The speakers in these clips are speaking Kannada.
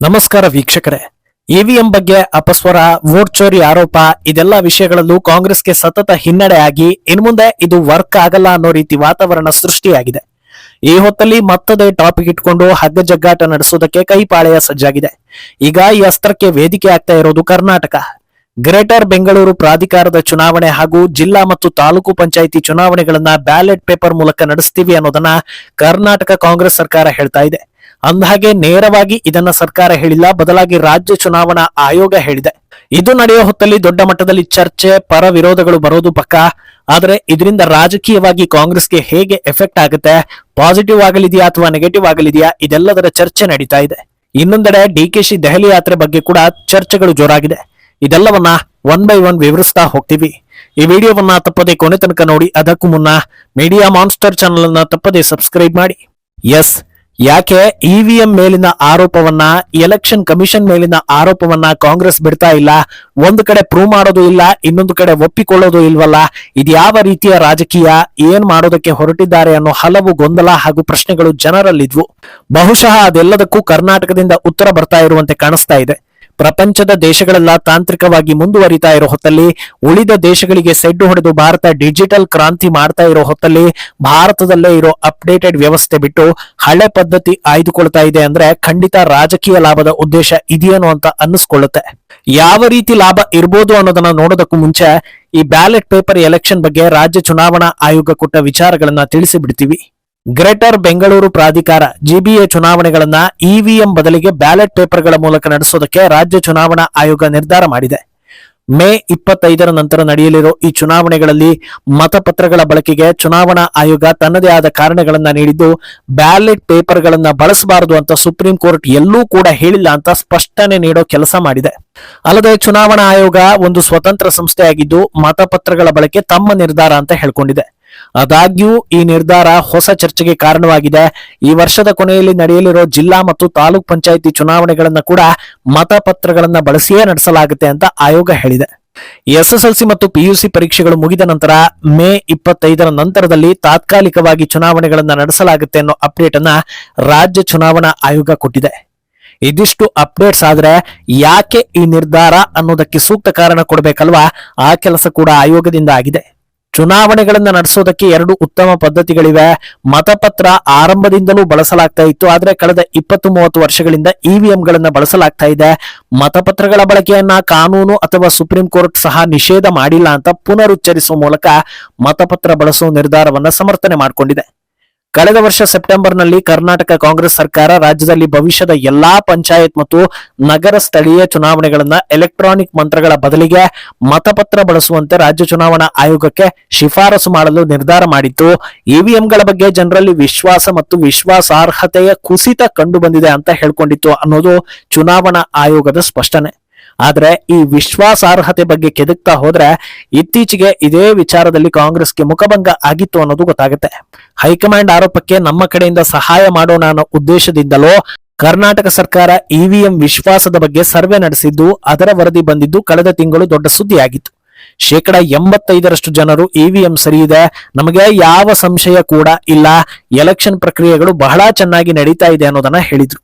ನಮಸ್ಕಾರ ವೀಕ್ಷಕರೇ. ಇವಿಎಂ ಬಗ್ಗೆ ಅಪಸ್ವರ, ವೋಟ್ ಚೋರಿ ಆರೋಪ, ಇದೆಲ್ಲ ವಿಷಯಗಳಲ್ಲೂ ಕಾಂಗ್ರೆಸ್ಗೆ ಸತತ ಹಿನ್ನಡೆ ಆಗಿ ಇನ್ಮುಂದೆ ಇದು ವರ್ಕ್ ಆಗಲ್ಲ ಅನ್ನೋ ರೀತಿ ವಾತಾವರಣ ಸೃಷ್ಟಿಯಾಗಿದೆ. ಈ ಹೊತ್ತಲ್ಲಿ ಮತ್ತದೇ ಟಾಪಿಕ್ ಇಟ್ಕೊಂಡು ಹಗ್ಗ ಜಗ್ಗಾಟ ನಡೆಸೋದಕ್ಕೆ ಕೈಪಾಳೆಯ ಸಜ್ಜಾಗಿದೆ. ಈಗ ಈ ಅಸ್ತ್ರಕ್ಕೆ ವೇದಿಕೆ ಆಗ್ತಾ ಇರೋದು ಕರ್ನಾಟಕ. ಗ್ರೇಟರ್ ಬೆಂಗಳೂರು ಪ್ರಾಧಿಕಾರದ ಚುನಾವಣೆ ಹಾಗೂ ಜಿಲ್ಲಾ ಮತ್ತು ತಾಲೂಕು ಪಂಚಾಯಿತಿ ಚುನಾವಣೆಗಳನ್ನ ಬ್ಯಾಲೆಟ್ ಪೇಪರ್ ಮೂಲಕ ನಡೆಸ್ತೀವಿ ಅನ್ನೋದನ್ನ ಕರ್ನಾಟಕ ಕಾಂಗ್ರೆಸ್ ಸರ್ಕಾರ ಹೇಳ್ತಾ ಇದೆ. ಅಂದಹಾಗೆ ನೇರವಾಗಿ ಇದನ್ನ ಸರ್ಕಾರ ಹೇಳಿಲ್ಲ, ಬದಲಾಗಿ ರಾಜ್ಯ ಚುನಾವಣಾ ಆಯೋಗ ಹೇಳಿದೆ. ಇದು ನಡೆಯೋ ಹೊತ್ತಲ್ಲಿ ದೊಡ್ಡ ಮಟ್ಟದಲ್ಲಿ ಚರ್ಚೆ, ಪರ ವಿರೋಧಗಳು ಬರೋದು ಪಕ್ಕ. ಆದರೆ ಇದರಿಂದ ರಾಜಕೀಯವಾಗಿ ಕಾಂಗ್ರೆಸ್ಗೆ ಹೇಗೆ ಎಫೆಕ್ಟ್ ಆಗುತ್ತೆ, ಪಾಸಿಟಿವ್ ಆಗಲಿದೆಯಾ ಅಥವಾ ನೆಗೆಟಿವ್ ಆಗಲಿದೆಯಾ, ಇದೆಲ್ಲದರ ಚರ್ಚೆ ನಡೀತಾ ಇದೆ. ಇನ್ನೊಂದೆಡೆ ಡಿಕೆಶಿ ದೆಹಲಿ ಯಾತ್ರೆ ಬಗ್ಗೆ ಕೂಡ ಚರ್ಚೆಗಳು ಜೋರಾಗಿದೆ. ಇದೆಲ್ಲವನ್ನ ಒನ್ ಬೈ ಒನ್ ವಿವರಿಸ್ತಾ ಹೋಗ್ತೀವಿ. ಈ ವಿಡಿಯೋವನ್ನ ತಪ್ಪದೆ ಕೊನೆ ತನಕ ನೋಡಿ, ಅದಕ್ಕೂ ಮುನ್ನ ಮೀಡಿಯಾ ಮಾನ್ಸ್ಟರ್ ಚಾನಲ್ ಅನ್ನ ತಪ್ಪದೆ ಸಬ್ಸ್ಕ್ರೈಬ್ ಮಾಡಿ. ಎಸ್ ಯಾಕೆ ಇವಿಎಂ ಮೇಲಿನ ಆರೋಪವನ್ನ, ಎಲೆಕ್ಷನ್ ಕಮಿಷನ್ ಮೇಲಿನ ಆರೋಪವನ್ನ ಕಾಂಗ್ರೆಸ್ ಬಿಡ್ತಾ ಇಲ್ಲ? ಒಂದು ಕಡೆ ಪ್ರೂವ್ ಮಾಡೋದು ಇಲ್ಲ, ಇನ್ನೊಂದು ಕಡೆ ಒಪ್ಪಿಕೊಳ್ಳೋದು ಇಲ್ವಲ್ಲ? ಇದ್ಯಾವ ರೀತಿಯ ರಾಜಕೀಯ? ಏನ್ ಮಾಡೋದಕ್ಕೆ ಹೊರಟಿದ್ದಾರೆ ಅನ್ನೋ ಹಲವು ಗೊಂದಲ ಹಾಗೂ ಪ್ರಶ್ನೆಗಳು ಜನರಲ್ಲಿದ್ವು. ಬಹುಶಃ ಅದೆಲ್ಲದಕ್ಕೂ ಕರ್ನಾಟಕದಿಂದ ಉತ್ತರ ಬರ್ತಾ ಇರುವಂತೆ ಕಾಣಿಸ್ತಾ ಇದೆ. ಪ್ರಪಂಚದ ದೇಶಗಳೆಲ್ಲ ತಾಂತ್ರಿಕವಾಗಿ ಮುಂದುವರಿತಾ ಇರೋ ಹೊತ್ತಲ್ಲಿ, ಉಳಿದ ದೇಶಗಳಿಗೆ ಸೆಡ್ಡು ಹೊಡೆದು ಭಾರತ ಡಿಜಿಟಲ್ ಕ್ರಾಂತಿ ಮಾಡ್ತಾ ಇರೋ ಹೊತ್ತಲ್ಲಿ, ಭಾರತದಲ್ಲೇ ಇರೋ ಅಪ್ಡೇಟೆಡ್ ವ್ಯವಸ್ಥೆ ಬಿಟ್ಟು ಹಳೆ ಪದ್ಧತಿ ಆಯ್ದುಕೊಳ್ತಾ ಇದೆ ಅಂದ್ರೆ ಖಂಡಿತ ರಾಜಕೀಯ ಲಾಭದ ಉದ್ದೇಶ ಇದೆಯೇನು ಅಂತ ಅನ್ನಿಸ್ಕೊಳ್ಳುತ್ತೆ. ಯಾವ ರೀತಿ ಲಾಭ ಇರ್ಬೋದು ಅನ್ನೋದನ್ನ ನೋಡೋದಕ್ಕೂ ಮುಂಚೆ ಈ ಬ್ಯಾಲೆಟ್ ಪೇಪರ್ ಎಲೆಕ್ಷನ್ ಬಗ್ಗೆ ರಾಜ್ಯ ಚುನಾವಣಾ ಆಯೋಗ ಕೊಟ್ಟ ವಿಚಾರಗಳನ್ನ ತಿಳಿಸಿ ಬಿಡ್ತೀವಿ ಗ್ರೇಟರ್ ಬೆಂಗಳೂರು ಪ್ರಾಧಿಕಾರ ಜಿಬಿಎ ಚುನಾವಣೆಗಳನ್ನ ಇವಿಎಂ ಬದಲಿಗೆ ಬ್ಯಾಲೆಟ್ ಪೇಪರ್ಗಳ ಮೂಲಕ ನಡೆಸೋದಕ್ಕೆ ರಾಜ್ಯ ಚುನಾವಣಾ ಆಯೋಗ ನಿರ್ಧಾರ ಮಾಡಿದೆ. ಮೇ ಇಪ್ಪತ್ತೈದರ ನಂತರ ನಡೆಯಲಿರೋ ಈ ಚುನಾವಣೆಗಳಲ್ಲಿ ಮತಪತ್ರಗಳ ಬಳಕೆಗೆ ಚುನಾವಣಾ ಆಯೋಗ ತನ್ನದೇ ಆದ ಕಾರಣಗಳನ್ನ ನೀಡಿದ್ದು, ಬ್ಯಾಲೆಟ್ ಪೇಪರ್ಗಳನ್ನ ಬಳಸಬಾರದು ಅಂತ ಸುಪ್ರೀಂ ಕೋರ್ಟ್ ಎಲ್ಲೂ ಕೂಡ ಹೇಳಿಲ್ಲ ಅಂತ ಸ್ಪಷ್ಟನೆ ನೀಡೋ ಕೆಲಸ ಮಾಡಿದೆ. ಅಲ್ಲದೆ ಚುನಾವಣಾ ಆಯೋಗ ಒಂದು ಸ್ವತಂತ್ರ ಸಂಸ್ಥೆಯಾಗಿದ್ದು, ಮತಪತ್ರಗಳ ಬಳಕೆ ತಮ್ಮ ನಿರ್ಧಾರ ಅಂತ ಹೇಳ್ಕೊಂಡಿದೆ. ಆದಾಗ್ಯೂ ಈ ನಿರ್ಧಾರ ಹೊಸ ಚರ್ಚೆಗೆ ಕಾರಣವಾಗಿದೆ. ಈ ವರ್ಷದ ಕೊನೆಯಲ್ಲಿ ನಡೆಯಲಿರೋ ಜಿಲ್ಲಾ ಮತ್ತು ತಾಲೂಕ್ ಪಂಚಾಯಿತಿ ಚುನಾವಣೆಗಳನ್ನು ಕೂಡ ಮತಪತ್ರಗಳನ್ನ ಬಳಸಿಯೇ ನಡೆಸಲಾಗುತ್ತೆ ಅಂತ ಆಯೋಗ ಹೇಳಿದೆ. ಎಸ್ಎಸ್ಎಲ್ಸಿ ಮತ್ತು ಪಿಯುಸಿ ಪರೀಕ್ಷೆಗಳು ಮುಗಿದ ನಂತರ ಮೇ ಇಪ್ಪತ್ತೈದರ ನಂತರದಲ್ಲಿ ತಾತ್ಕಾಲಿಕವಾಗಿ ಚುನಾವಣೆಗಳನ್ನು ನಡೆಸಲಾಗುತ್ತೆ ಅನ್ನೋ ಅಪ್ಡೇಟ್ ಅನ್ನ ರಾಜ್ಯ ಚುನಾವಣಾ ಆಯೋಗ ಕೊಟ್ಟಿದೆ. ಇದಿಷ್ಟು ಅಪ್ಡೇಟ್ಸ್ ಆದರೆ ಯಾಕೆ ಈ ನಿರ್ಧಾರ ಅನ್ನೋದಕ್ಕೆ ಸೂಕ್ತ ಕಾರಣ ಕೊಡಬೇಕಲ್ವಾ? ಆ ಕೆಲಸ ಕೂಡ ಆಯೋಗದಿಂದ ಆಗಿದೆ. ಚುನಾವಣೆಗಳನ್ನ ನಡೆಸೋದಕ್ಕೆ ಎರಡು ಉತ್ತಮ ಪದ್ಧತಿಗಳಿವೆ. ಮತಪತ್ರ ಆರಂಭದಿಂದಲೂ ಬಳಸಲಾಗ್ತಾ ಇತ್ತು, ಆದ್ರೆ ಕಳೆದ ಇಪ್ಪತ್ತು ಮೂವತ್ತು ವರ್ಷಗಳಿಂದ ಇವಿಎಂಗಳನ್ನ ಬಳಸಲಾಗ್ತಾ ಇದೆ. ಮತಪತ್ರಗಳ ಬಳಕೆಯನ್ನ ಕಾನೂನು ಅಥವಾ ಸುಪ್ರೀಂ ಕೋರ್ಟ್ ಸಹ ನಿಷೇಧ ಮಾಡಿಲ್ಲ ಅಂತ ಪುನರುಚ್ಚರಿಸುವ ಮೂಲಕ ಮತಪತ್ರ ಬಳಸುವ ನಿರ್ಧಾರವನ್ನ ಸಮರ್ಥನೆ ಮಾಡಿಕೊಂಡಿದೆ. ಕಳೆದ ವರ್ಷ ಸೆಪ್ಟೆಂಬರ್ನಲ್ಲಿ ಕರ್ನಾಟಕ ಕಾಂಗ್ರೆಸ್ ಸರ್ಕಾರ ರಾಜ್ಯದಲ್ಲಿ ಭವಿಷ್ಯದ ಎಲ್ಲಾ ಪಂಚಾಯತ್ ಮತ್ತು ನಗರ ಸ್ಥಳೀಯ ಚುನಾವಣೆಗಳನ್ನ ಎಲೆಕ್ಟ್ರಾನಿಕ್ ಮಂತ್ರಗಳ ಬದಲಿಗೆ ಮತಪತ್ರ ಬಳಸುವಂತೆ ರಾಜ್ಯ ಚುನಾವಣಾ ಆಯೋಗಕ್ಕೆ ಶಿಫಾರಸು ಮಾಡಲು ನಿರ್ಧಾರ ಮಾಡಿತ್ತು. ಇವಿಎಂಗಳ ಬಗ್ಗೆ ಜನರಲ್ಲಿ ವಿಶ್ವಾಸ ಮತ್ತು ವಿಶ್ವಾಸಾರ್ಹತೆಯ ಕುಸಿತ ಕಂಡುಬಂದಿದೆ ಅಂತ ಹೇಳ್ಕೊಂಡಿತ್ತು ಅನ್ನೋದು ಚುನಾವಣಾ ಆಯೋಗದ ಸ್ಪಷ್ಟನೆ. ಆದ್ರೆ ಈ ವಿಶ್ವಾಸಾರ್ಹತೆ ಬಗ್ಗೆ ಕೆದಕ್ತಾ ಹೋದ್ರೆ ಇತ್ತೀಚೆಗೆ ಇದೇ ವಿಚಾರದಲ್ಲಿ ಕಾಂಗ್ರೆಸ್ಗೆ ಮುಖಭಂಗ ಆಗಿತ್ತು ಅನ್ನೋದು ಗೊತ್ತಾಗುತ್ತೆ. ಹೈಕಮಾಂಡ್ ಆರೋಪಕ್ಕೆ ನಮ್ಮ ಕಡೆಯಿಂದ ಸಹಾಯ ಮಾಡೋಣ ಅನ್ನೋ ಉದ್ದೇಶದಿಂದಲೋ ಕರ್ನಾಟಕ ಸರ್ಕಾರ ಇವಿಎಂ ವಿಶ್ವಾಸದ ಬಗ್ಗೆ ಸರ್ವೆ ನಡೆಸಿದ್ದು ಅದರ ವರದಿ ಬಂದಿದ್ದು ಕಳೆದ ತಿಂಗಳು ದೊಡ್ಡ ಸುದ್ದಿಯಾಗಿತ್ತು. ಶೇಕಡ ಎಂಬತ್ತೈದರಷ್ಟು ಜನರು ಇವಿಎಂ ಸರಿಯಿದೆ ನಮಗೆ ಯಾವ ಸಂಶಯ ಕೂಡ ಇಲ್ಲ, ಎಲೆಕ್ಷನ್ ಪ್ರಕ್ರಿಯೆಗಳು ಬಹಳ ಚೆನ್ನಾಗಿ ನಡೀತಾ ಇದೆ ಅನ್ನೋದನ್ನ ಹೇಳಿದ್ರು.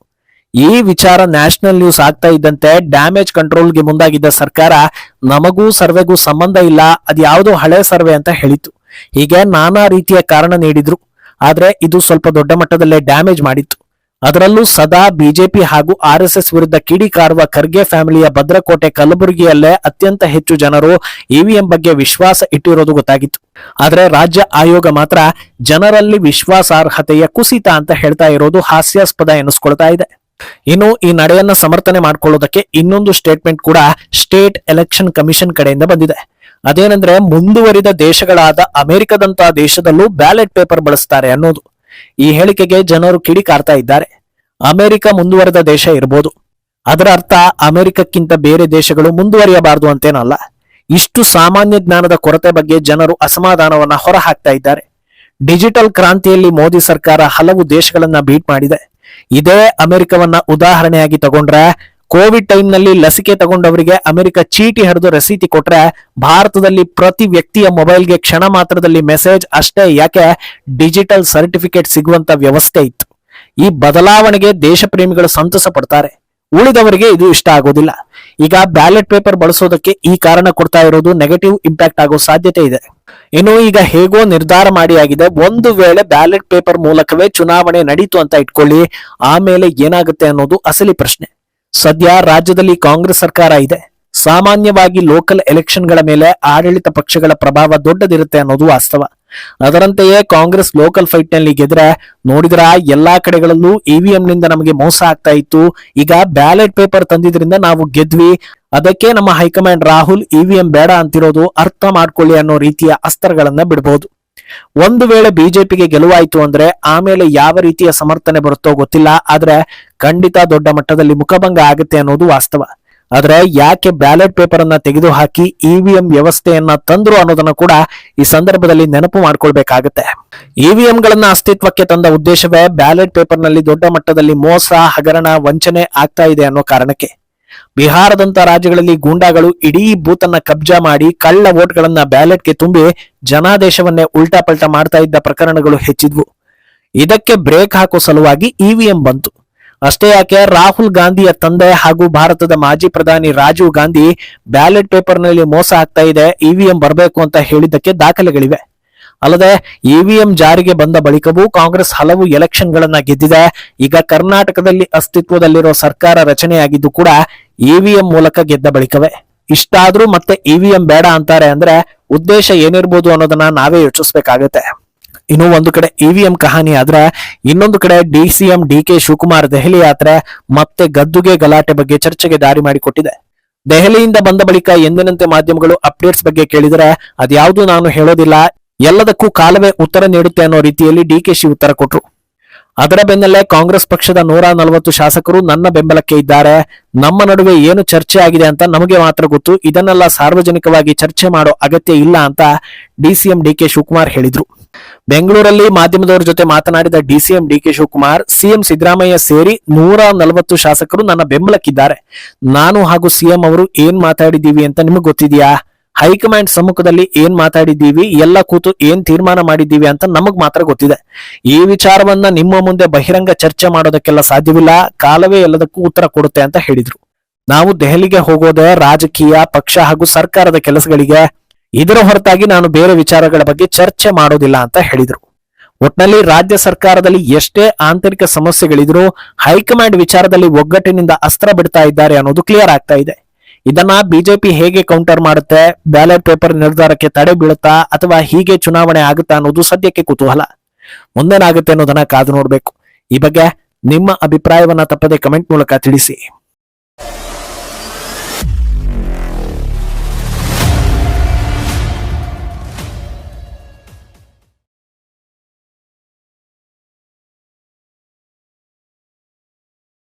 ಈ ವಿಚಾರ ನ್ಯಾಷನಲ್ ನ್ಯೂಸ್ ಆಗ್ತಾ ಇದ್ದಂತೆ ಡ್ಯಾಮೇಜ್ ಕಂಟ್ರೋಲ್ಗೆ ಮುಂದಾಗಿದ್ದ ಸರ್ಕಾರ ನಮಗೂ ಸರ್ವೆಗೂ ಸಂಬಂಧ ಇಲ್ಲ ಅದ್ಯಾವುದೋ ಹಳೆ ಸರ್ವೆ ಅಂತ ಹೇಳಿತ್ತು. ಹೀಗೆ ನಾನಾ ರೀತಿಯ ಕಾರಣ ನೀಡಿದ್ರು. ಆದ್ರೆ ಇದು ಸ್ವಲ್ಪ ದೊಡ್ಡ ಮಟ್ಟದಲ್ಲೇ ಡ್ಯಾಮೇಜ್ ಮಾಡಿತ್ತು. ಅದರಲ್ಲೂ ಸದಾ ಬಿಜೆಪಿ ಹಾಗೂ ಆರ್ ವಿರುದ್ಧ ಕಿಡಿ ಕಿಡಿಕಾರುವ ಖರ್ಗೆ ಫ್ಯಾಮಿಲಿಯ ಭದ್ರಕೋಟೆ ಕಲಬುರಗಿಯಲ್ಲೇ ಅತ್ಯಂತ ಹೆಚ್ಚು ಜನರು ಇವಿಎಂ ಬಗ್ಗೆ ವಿಶ್ವಾಸ ಇಟ್ಟಿರೋದು ಗೊತ್ತಾಗಿತ್ತು. ಆದ್ರೆ ರಾಜ್ಯ ಆಯೋಗ ಮಾತ್ರ ಜನರಲ್ಲಿ ವಿಶ್ವಾಸಾರ್ಹತೆಯ ಕುಸಿತ ಅಂತ ಹೇಳ್ತಾ ಇರೋದು ಹಾಸ್ಯಾಸ್ಪದ ಎನಿಸ್ಕೊಳ್ತಾ ಇದೆ. ಇನ್ನು ಈ ನಡೆಯನ್ನ ಸಮರ್ಥನೆ ಮಾಡಿಕೊಳ್ಳೋದಕ್ಕೆ ಇನ್ನೊಂದು ಸ್ಟೇಟ್ಮೆಂಟ್ ಕೂಡ ಸ್ಟೇಟ್ ಎಲೆಕ್ಷನ್ ಕಮಿಷನ್ ಕಡೆಯಿಂದ ಬಂದಿದೆ. ಅದೇನೆಂದ್ರೆ ಮುಂದುವರಿದ ದೇಶಗಳಾದ ಅಮೆರಿಕದಂತಹ ದೇಶದಲ್ಲೂ ಬ್ಯಾಲೆಟ್ ಪೇಪರ್ ಬಳಸ್ತಾರೆ ಅನ್ನೋದು. ಈ ಹೇಳಿಕೆಗೆ ಜನರು ಕಿಡಿಕಾರ್ತಾ ಇದ್ದಾರೆ. ಅಮೆರಿಕ ಮುಂದುವರೆದ ದೇಶ ಇರಬಹುದು ಅದರ ಅರ್ಥ ಅಮೆರಿಕಕ್ಕಿಂತ ಬೇರೆ ದೇಶಗಳು ಮುಂದುವರಿಯಬಾರದು ಅಂತೇನಲ್ಲ. ಇಷ್ಟು ಸಾಮಾನ್ಯ ಜ್ಞಾನದ ಕೊರತೆ ಬಗ್ಗೆ ಜನರು ಅಸಮಾಧಾನವನ್ನ ಹೊರಹಾಕ್ತಾ ಇದ್ದಾರೆ. ಡಿಜಿಟಲ್ ಕ್ರಾಂತಿಯಲ್ಲಿ ಮೋದಿ ಸರ್ಕಾರ ಹಲವು ದೇಶಗಳನ್ನ ಬೀಟ್ ಮಾಡಿದೆ. ಇದೇ ಅಮೆರಿಕವನ್ನ ಉದಾಹರಣೆಯಾಗಿ ತಗೊಂಡ್ರೆ, ಕೋವಿಡ್ ಟೈಮ್ನಲ್ಲಿ ಲಸಿಕೆ ತಗೊಂಡವರಿಗೆ ಅಮೆರಿಕ ಚೀಟಿ ಹರಿದು ರಸೀತಿ ಕೊಟ್ರೆ, ಭಾರತದಲ್ಲಿ ಪ್ರತಿ ವ್ಯಕ್ತಿಯ ಮೊಬೈಲ್ಗೆ ಕ್ಷಣ ಮಾತ್ರದಲ್ಲಿ ಮೆಸೇಜ್ ಅಷ್ಟೇ ಯಾಕೆ ಡಿಜಿಟಲ್ ಸರ್ಟಿಫಿಕೇಟ್ ಸಿಗುವಂತ ವ್ಯವಸ್ಥೆ ಇತ್ತು. ಈ ಬದಲಾವಣೆಗೆ ದೇಶ ಪ್ರೇಮಿಗಳು ಸಂತಸ ಪಡ್ತಾರೆ. ಉಳಿದವರಿಗೆ ಇದು ಇಷ್ಟ ಆಗೋದಿಲ್ಲ. ಈಗ ಬ್ಯಾಲೆಟ್ ಪೇಪರ್ ಬಳಸೋದಕ್ಕೆ ಈ ಕಾರಣ ಕೊಡ್ತಾ ಇರೋದು ನೆಗೆಟಿವ್ ಇಂಪ್ಯಾಕ್ಟ್ ಆಗೋ ಸಾಧ್ಯತೆ ಇದೆ. ಇನ್ನು ಈಗ ಹೇಗೋ ನಿರ್ಧಾರ ಮಾಡಿ ಆಗಿದೆ. ಒಂದು ವೇಳೆ ಬ್ಯಾಲೆಟ್ ಪೇಪರ್ ಮೂಲಕವೇ ಚುನಾವಣೆ ನಡೀತು ಅಂತ ಇಟ್ಕೊಳ್ಳಿ, ಆಮೇಲೆ ಏನಾಗುತ್ತೆ ಅನ್ನೋದು ಅಸಲಿ ಪ್ರಶ್ನೆ. ಸದ್ಯ ರಾಜ್ಯದಲ್ಲಿ ಕಾಂಗ್ರೆಸ್ ಸರ್ಕಾರ ಇದೆ. ಸಾಮಾನ್ಯವಾಗಿ ಲೋಕಲ್ ಎಲೆಕ್ಷನ್ಗಳ ಮೇಲೆ ಆಡಳಿತ ಪಕ್ಷಗಳ ಪ್ರಭಾವ ದೊಡ್ಡದಿರುತ್ತೆ ಅನ್ನೋದು ವಾಸ್ತವ. ಅದರಂತೆಯೇ ಕಾಂಗ್ರೆಸ್ ಲೋಕಲ್ ಫೈಟ್ನಲ್ಲಿ ಗೆದ್ರೆ, ನೋಡಿದ್ರ ಎಲ್ಲಾ ಕಡೆಗಳಲ್ಲೂ ಇವಿಎಂ ನಿಂದ ನಮಗೆ ಮೋಸ ಆಗ್ತಾ ಇತ್ತು. ಈಗ ಬ್ಯಾಲೆಟ್ ಪೇಪರ್ ತಂದಿದ್ರಿಂದ ನಾವು ಗೆದ್ವಿ. ಅದಕ್ಕೆ ನಮ್ಮ ಹೈಕಮಾಂಡ್ ರಾಹುಲ್ ಇವಿಎಂ ಬೇಡ ಅಂತಿರೋದು ಅರ್ಥ ಮಾಡ್ಕೊಳ್ಳಿ ಅನ್ನೋ ರೀತಿಯ ಅಸ್ತ್ರಗಳನ್ನ ಬಿಡಬಹುದು ಒಂದು ವೇಳೆ ಬಿಜೆಪಿಗೆ ಗೆಲುವಾಯಿತು ಅಂದ್ರೆ ಆಮೇಲೆ ಯಾವ ರೀತಿಯ ಸಮರ್ಥನೆ ಬರುತ್ತೋ ಗೊತ್ತಿಲ್ಲ, ಆದ್ರೆ ಖಂಡಿತ ದೊಡ್ಡ ಮಟ್ಟದಲ್ಲಿ ಮುಖಭಂಗ ಆಗುತ್ತೆ ಅನ್ನೋದು ವಾಸ್ತವ. ಆದ್ರೆ ಯಾಕೆ ಬ್ಯಾಲೆಟ್ ಪೇಪರ್ ಅನ್ನ ತೆಗೆದುಹಾಕಿ ಇವಿಎಂ ವ್ಯವಸ್ಥೆಯನ್ನ ತಂದ್ರು ಅನ್ನೋದನ್ನ ಕೂಡ ಈ ಸಂದರ್ಭದಲ್ಲಿ ನೆನಪು ಮಾಡ್ಕೊಳ್ಬೇಕಾಗತ್ತೆ. ಇವಿಎಂ ಗಳನ್ನ ಅಸ್ತಿತ್ವಕ್ಕೆ ತಂದ ಉದ್ದೇಶವೇ ಬ್ಯಾಲೆಟ್ ಪೇಪರ್ನಲ್ಲಿ ದೊಡ್ಡ ಮಟ್ಟದಲ್ಲಿ ಮೋಸ, ಹಗರಣ, ವಂಚನೆ ಆಗ್ತಾ ಇದೆ ಅನ್ನೋ ಕಾರಣಕ್ಕೆ. ಬಿಹಾರದಂತ ರಾಜ್ಯಗಳಲ್ಲಿ ಗೂಂಡಾಗಳು ಇಡೀ ಬೂತನ್ನ ಕಬ್ಜಾ ಮಾಡಿ ಕಳ್ಳ ವೋಟ್ಗಳನ್ನ ಬ್ಯಾಲೆಟ್ಗೆ ತುಂಬಿ ಜನಾದೇಶವನ್ನೇ ಉಲ್ಟಾ ಪಲ್ಟಾ ಮಾಡ್ತಾ ಇದ್ದ ಪ್ರಕರಣಗಳು ಹೆಚ್ಚಿದ್ವು. ಇದಕ್ಕೆ ಬ್ರೇಕ್ ಹಾಕೋ ಸಲುವಾಗಿ ಇವಿಎಂ ಬಂತು. ಅಷ್ಟೇ ಯಾಕೆ ರಾಹುಲ್ ಗಾಂಧಿಯ ತಂದೆ ಹಾಗೂ ಭಾರತದ ಮಾಜಿ ಪ್ರಧಾನಿ ರಾಜೀವ್ ಗಾಂಧಿ ಬ್ಯಾಲೆಟ್ ಪೇಪರ್ನಲ್ಲಿ ಮೋಸ ಆಗ್ತಾ ಇದೆ, ಇವಿಎಂ ಬರಬೇಕು ಅಂತ ಹೇಳಿದ್ದಕ್ಕೆ ದಾಖಲೆಗಳಿವೆ. ಅಲ್ಲದೆ ಇವಿಎಂ ಜಾರಿಗೆ ಬಂದ ಬಳಿಕವೂ ಕಾಂಗ್ರೆಸ್ ಹಲವು ಎಲೆಕ್ಷನ್ಗಳನ್ನ ಗೆದ್ದಿದೆ. ಈಗ ಕರ್ನಾಟಕದಲ್ಲಿ ಅಸ್ತಿತ್ವದಲ್ಲಿರೋ ಸರ್ಕಾರ ರಚನೆಯಾಗಿದ್ದು ಕೂಡ ಇವಿಎಂ ಮೂಲಕ ಗೆದ್ದ ಬಳಿಕವೇ. ಇಷ್ಟಾದ್ರೂ ಮತ್ತೆ ಇವಿಎಂ ಬೇಡ ಅಂತಾರೆ ಅಂದ್ರೆ ಉದ್ದೇಶ ಏನಿರ್ಬೋದು ಅನ್ನೋದನ್ನ ನಾವೇ ಯೋಚಿಸ್ಬೇಕಾಗತ್ತೆ. ಇನ್ನು ಒಂದು ಕಡೆ ಇವಿಎಂ ಕಹಾನಿ ಆದ್ರೆ, ಇನ್ನೊಂದು ಕಡೆ D C M D K Shivakumar Delhi ಯಾತ್ರೆ ಮತ್ತೆ ಗದ್ದುಗೆ ಗಲಾಟೆ ಬಗ್ಗೆ ಚರ್ಚೆಗೆ ದಾರಿ ಮಾಡಿಕೊಟ್ಟಿದೆ. ದೆಹಲಿಯಿಂದ ಬಂದ ಬಳಿಕ ಎಂದಿನಂತೆ ಮಾಧ್ಯಮಗಳು ಅಪ್ಡೇಟ್ಸ್ ಬಗ್ಗೆ ಕೇಳಿದರೆ, ಅದ್ಯಾವುದು ನಾನು ಹೇಳೋದಿಲ್ಲ, ಎಲ್ಲದಕ್ಕೂ ಕಾಲವೇ ಉತ್ತರ ನೀಡುತ್ತೆ ಅನ್ನೋ ರೀತಿಯಲ್ಲಿ ಡಿ ಕೆ ಶಿ ಉತ್ತರ ಕೊಟ್ರು. ಅದರ ಬೆನ್ನಲ್ಲೇ ಕಾಂಗ್ರೆಸ್ ಪಕ್ಷದ ನೂರ ನಲವತ್ತು ಶಾಸಕರು ನನ್ನ ಬೆಂಬಲಕ್ಕೆ ಇದ್ದಾರೆ. ನಮ್ಮ ನಡುವೆ ಏನು ಚರ್ಚೆ ಆಗಿದೆ ಅಂತ ನಮಗೆ ಮಾತ್ರ ಗೊತ್ತು. ಇದನ್ನೆಲ್ಲ ಸಾರ್ವಜನಿಕವಾಗಿ ಚರ್ಚೆ ಮಾಡೋ ಅಗತ್ಯ ಇಲ್ಲ ಅಂತ ಡಿಸಿಎಂ ಡಿ ಕೆ ಶಿವಕುಮಾರ್ ಹೇಳಿದ್ರು. ಬೆಂಗಳೂರಲ್ಲಿ ಮಾಧ್ಯಮದವರ ಜೊತೆ ಮಾತನಾಡಿದ DCM D K Shivakumar CM Siddaramaiah ಸೇರಿ ನೂರ ನಲವತ್ತು ಶಾಸಕರು ನನ್ನ ಬೆಂಬಲಕ್ಕಿದ್ದಾರೆ. ನಾನು ಹಾಗೂ ಸಿಎಂ ಅವರು ಏನ್ ಮಾತಾಡಿದ್ದೀವಿ ಅಂತ ನಿಮಗೆ ಗೊತ್ತಿದೆಯಾ? ಹೈಕಮಾಂಡ್ ಸಮ್ಮುಖದಲ್ಲಿ ಏನ್ ಮಾತಾಡಿದ್ದೀವಿ, ಎಲ್ಲ ಕೂತು ಏನ್ ತೀರ್ಮಾನ ಮಾಡಿದ್ದೀವಿ ಅಂತ ನಮಗ್ ಮಾತ್ರ ಗೊತ್ತಿದೆ. ಈ ವಿಚಾರವನ್ನ ನಿಮ್ಮ ಮುಂದೆ ಬಹಿರಂಗ ಚರ್ಚೆ ಮಾಡೋದಕ್ಕೆಲ್ಲ ಸಾಧ್ಯವಿಲ್ಲ. ಕಾಲವೇ ಎಲ್ಲದಕ್ಕೂ ಉತ್ತರ ಕೊಡುತ್ತೆ ಅಂತ ಹೇಳಿದ್ರು. ನಾವು ದೆಹಲಿಗೆ ಹೋಗೋದೇ ರಾಜಕೀಯ, ಪಕ್ಷ ಹಾಗೂ ಸರ್ಕಾರದ ಕೆಲಸಗಳಿಗೆ. ಇದರ ಹೊರತಾಗಿ ನಾನು ಬೇರೆ ವಿಚಾರಗಳ ಬಗ್ಗೆ ಚರ್ಚೆ ಮಾಡೋದಿಲ್ಲ ಅಂತ ಹೇಳಿದ್ರು. ಒಟ್ನಲ್ಲಿ ರಾಜ್ಯ ಸರ್ಕಾರದಲ್ಲಿ ಎಷ್ಟೇ ಆಂತರಿಕ ಸಮಸ್ಯೆಗಳಿದ್ರೂ ಹೈಕಮಾಂಡ್ ವಿಚಾರದಲ್ಲಿ ಒಗ್ಗಟ್ಟಿನಿಂದ ಅಸ್ತ್ರ ಬಿಡ್ತಾ ಇದ್ದಾರೆ ಅನ್ನೋದು ಕ್ಲಿಯರ್ ಆಗ್ತಾ ಇದೆ. ಇದನ್ನ ಬಿಜೆಪಿ ಹೇಗೆ ಕೌಂಟರ್ ಮಾಡುತ್ತೆ? ಬ್ಯಾಲೆಟ್ ಪೇಪರ್ ನಿರ್ಧಾರಕ್ಕೆ ತಡೆ ಬೀಳುತ್ತಾ ಅಥವಾ ಹೀಗೆ ಚುನಾವಣೆ ಆಗುತ್ತಾ ಅನ್ನೋದು ಸದ್ಯಕ್ಕೆ ಕುತೂಹಲ. ಮುಂದೇನಾಗುತ್ತೆ ಅನ್ನೋದನ್ನ ಕಾದು ನೋಡ್ಬೇಕು. ಈ ಬಗ್ಗೆ ನಿಮ್ಮ ಅಭಿಪ್ರಾಯವನ್ನ ತಪ್ಪದೆ ಕಮೆಂಟ್ ಮೂಲಕ ತಿಳಿಸಿ.